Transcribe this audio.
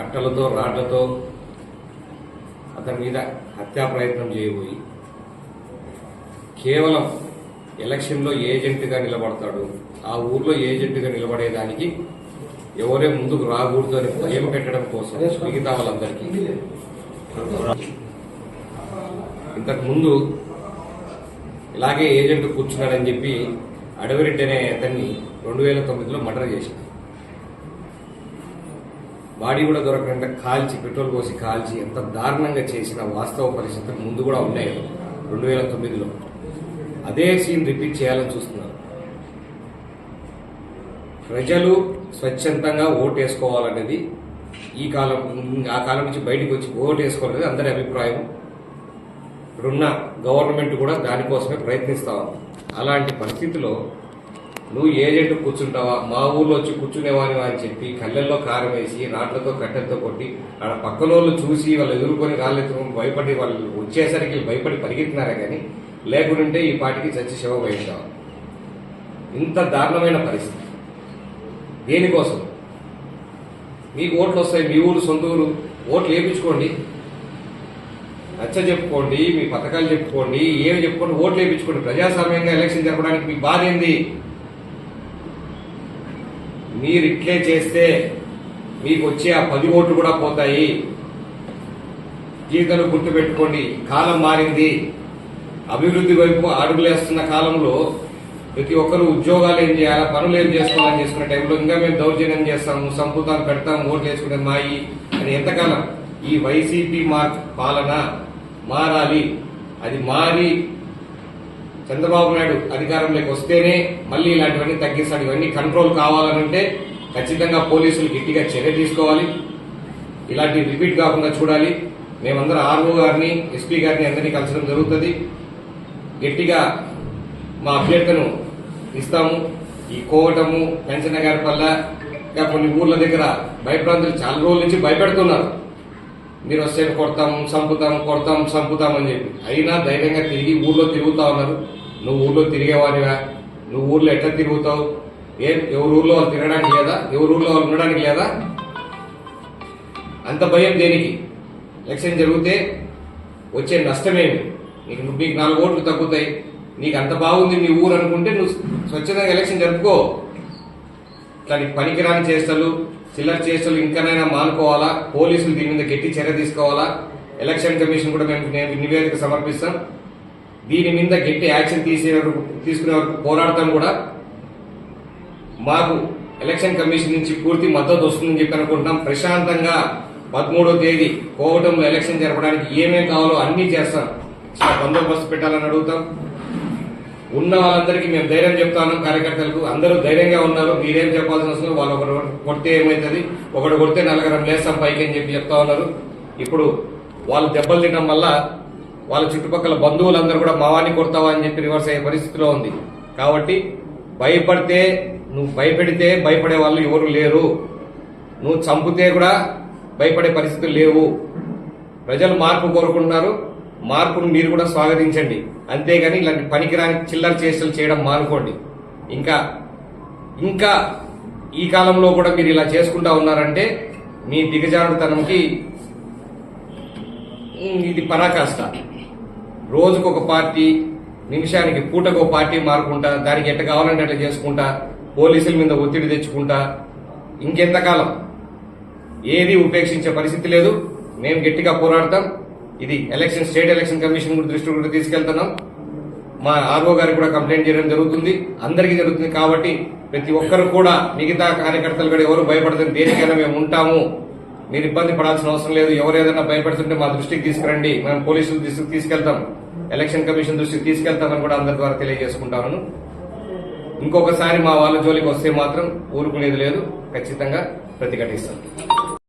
కట్టలతో రాడ్లతో అతని మీద హత్యా ప్రయత్నం చేయబోయి కేవలం ఎలక్షన్లో ఏజెంట్గా నిలబడతాడు. ఆ ఊర్లో ఏజెంట్గా నిలబడేదానికి ఎవరే ముందుకు రాకూడదు అని భయం పెట్టడం కోసం మిగతా వాళ్ళందరికీ. ఇంతకు ముందు ఇలాగే ఏజెంట్ కూర్చున్నాడని చెప్పి అడవిరెడ్డి అనే అతన్ని రెండు వేల తొమ్మిదిలో మర్డర్ చేశాడు. బాడీ కూడా దొరకకుండా కాల్చి పెట్రోల్ పోసి కాల్చి ఎంత దారుణంగా చేసిన వాస్తవ పరిస్థితులు ముందు కూడా ఉన్నాయి. రెండు వేల తొమ్మిదిలో. అదే సీన్ రిపీట్ చేయాలని చూస్తున్నారు. ప్రజలు స్వచ్ఛందంగా ఓటు వేసుకోవాలనేది ఈ కాలం ఆ కాలం నుంచి బయటకు వచ్చి ఓటు వేసుకోవాలనేది అందరి అభిప్రాయం. ఇప్పుడున్న గవర్నమెంట్ కూడా దానికోసమే ప్రయత్నిస్తా ఉంది. అలాంటి పరిస్థితిలో నువ్వు ఏజెంట్ కూర్చుంటావా? మా ఊర్లో వచ్చి కూర్చునేవాని అని చెప్పి కళ్ళల్లో కారం వేసి రాట్లతో కట్టెలతో కొట్టి ఆడ పక్కన వాళ్ళు చూసి వాళ్ళు ఎదుర్కొని రాళ్ళెత్తుకొని భయపడి వాళ్ళు వచ్చేసరికి భయపడి పరిగెత్తినారే కానీ లేకుంటే ఈ పాటికి చచ్చి శవ పోయింటావు ఇంత దారుణమైన పరిస్థితి. దేనికోసం? మీకు ఓట్లు వస్తాయి మీ ఊరు సొంత ఊరు. ఓట్లు వేయించుకోండి. నచ్చ చెప్పుకోండి మీ పథకాలు చెప్పుకోండి ఏమి చెప్పుకోండి ఓట్లు వేయించుకోండి. ప్రజాస్వామ్యంగా ఎలక్షన్ జరపడానికి మీ బాధ ఏంది? మీరు ఇట్లే చేస్తే మీకు వచ్చే ఆ పది ఓట్లు కూడా పోతాయి. జీవితంలో గుర్తుపెట్టుకోండి కాలం మారింది. అభివృద్ధి వైపు అడుగులేస్తున్న కాలంలో ప్రతి ఒక్కరు ఉద్యోగాలు ఏం చేయాలా పనులు ఏం చేసుకోవాలని చేసుకునే టైంలో ఇంకా మేము దౌర్జన్యం చేస్తాము సంపుతాం పెడతాం ఓట్లు వేసుకునే మాయి అని ఎంతకాలం ఈ వైసీపీ మా పాలన మారాలి. అది మారి చంద్రబాబు నాయుడు అధికారంలోకి వస్తేనే మళ్ళీ ఇలాంటివన్నీ తగ్గిస్తాడు. ఇవన్నీ కంట్రోల్ కావాలనంటే ఖచ్చితంగా పోలీసులు గట్టిగా చర్య తీసుకోవాలి. ఇలాంటి రిపీట్ కాకుండా చూడాలి. మేమందరం ఆర్ఓ గారిని ఎస్పీ గారిని అందరినీ కలిసడం జరుగుతుంది. గట్టిగా మా అభ్యర్థను ఇస్తాము. ఈ కోవటము పెంచనగారిపల్ల ఇంకా కొన్ని ఊర్ల దగ్గర భయప్రాంతులు చాలా రోజుల నుంచి భయపెడుతున్నారు. మీరు వస్తే కొడతాం చంపుతాం కొడతాం చంపుతాం అని చెప్పి. అయినా ధైర్యంగా తిరిగి ఊర్లో తిరుగుతా ఉన్నారు. నువ్వు ఊళ్ళో తిరిగేవాడివా. నువ్వు ఊళ్ళో ఎట్లా తిరుగుతావు? ఏ? ఎవరి ఊర్లో వాళ్ళు తినడానికి లేదా? ఎవరి ఊళ్ళో వాళ్ళు ఉండడానికి లేదా? అంత భయం దేనికి? ఎలక్షన్ జరిగితే వచ్చే నష్టమేమి? నీకు నువ్వు నీకు నాలుగు ఓట్లు తగ్గుతాయి. నీకు అంత బాగుంది నీ ఊరు అనుకుంటే నువ్వు స్వచ్ఛందంగా ఎలక్షన్ జరుపుకో. ఇట్లాంటి పనికిరాని చేష్టలు చిల్లర చేష్టలు ఇంకానైనా మానుకోవాలా? పోలీసులు దీని మీద గట్టి చర్య తీసుకోవాలా? ఎలక్షన్ కమిషన్ కూడా మేము నేను నివేదిక సమర్పిస్తాం. దీని మీద గట్టి యాక్షన్ తీసే వరకు తీసుకునే వరకు పోరాడతాం కూడా. మాకు ఎలక్షన్ కమిషన్ నుంచి పూర్తి మద్దతు వస్తుందని చెప్పి అనుకుంటున్నాం. ప్రశాంతంగా పదమూడో తేదీ కోవటంలో ఎలక్షన్ జరపడానికి ఏమేం కావాలో అన్ని చేస్తాం. బందోబస్తు పెట్టాలని అడుగుతాం. ఉన్న వాళ్ళందరికీ మేము ధైర్యం చెప్తాను కార్యకర్తలకు. అందరూ ధైర్యంగా ఉన్నారు. మీరేం చెప్పాల్సిన అవసరం వాళ్ళు ఒకరు కొడితే ఏమవుతుంది ఒకడు కొడితే నలుగురం లేస్తాం పైకి అని చెప్పి చెప్తా ఉన్నారు. ఇప్పుడు వాళ్ళు దెబ్బలు తినడం వల్ల వాళ్ళ చుట్టుపక్కల బంధువులందరూ కూడా మావాన్ని కొడతావా అని చెప్పి రివర్స్ అయ్యే పరిస్థితిలో ఉంది. కాబట్టి భయపడితే నువ్వు భయపెడితే భయపడే వాళ్ళు ఎవరు లేరు. నువ్వు చంపితే కూడా భయపడే పరిస్థితులు లేవు. ప్రజలు మార్పు కోరుకుంటున్నారు. మార్పును మీరు కూడా స్వాగతించండి. అంతేగాని ఇలాంటి పనికిరాని చిల్లర చేష్టలు చేయడం మానుకోండి. ఇంకా ఇంకా ఈ కాలంలో కూడా మీరు ఇలా చేసుకుంటా ఉన్నారంటే మీ దిగజారుడుతనంకి ఇది పరాకాష్ట. రోజుకొక పార్టీ నిమిషానికి పూటకో పార్టీ మారుకుంటా దానికి ఎట్ట కావాలంటే అట్లా చేసుకుంటా పోలీసుల మీద ఒత్తిడి తెచ్చుకుంటా ఇంకెంతకాలం? ఏది ఉపేక్షించే పరిస్థితి లేదు. మేము గట్టిగా పోరాడతాం. ఇది ఎలక్షన్ స్టేట్ ఎలక్షన్ కమిషన్ కూడా దృష్టి కూడా తీసుకెళ్తున్నాం. మా ఆర్ఓ గారికి కూడా కంప్లైంట్ చేయడం జరుగుతుంది. అందరికీ జరుగుతుంది కాబట్టి ప్రతి ఒక్కరు కూడా మిగతా కార్యకర్తలు కూడా ఎవరు భయపడతారు దేనికైనా మేము ఉంటాము. మీరు ఇబ్బంది పడాల్సిన అవసరం లేదు. ఎవరు ఏదైనా భయపడుతుంటే మా దృష్టికి తీసుకురండి. మేము పోలీసుల దృష్టికి తీసుకెళ్తాం. ఎలక్షన్ కమిషన్ దృష్టికి తీసుకెళ్తామని కూడా అందరి ద్వారా తెలియజేసుకుంటాను. ఇంకొకసారి మా వాళ్ళ జోలికి వస్తే మాత్రం ఊరుకునేది లేదు. ఖచ్చితంగా ప్రతిఘటిస్తాం.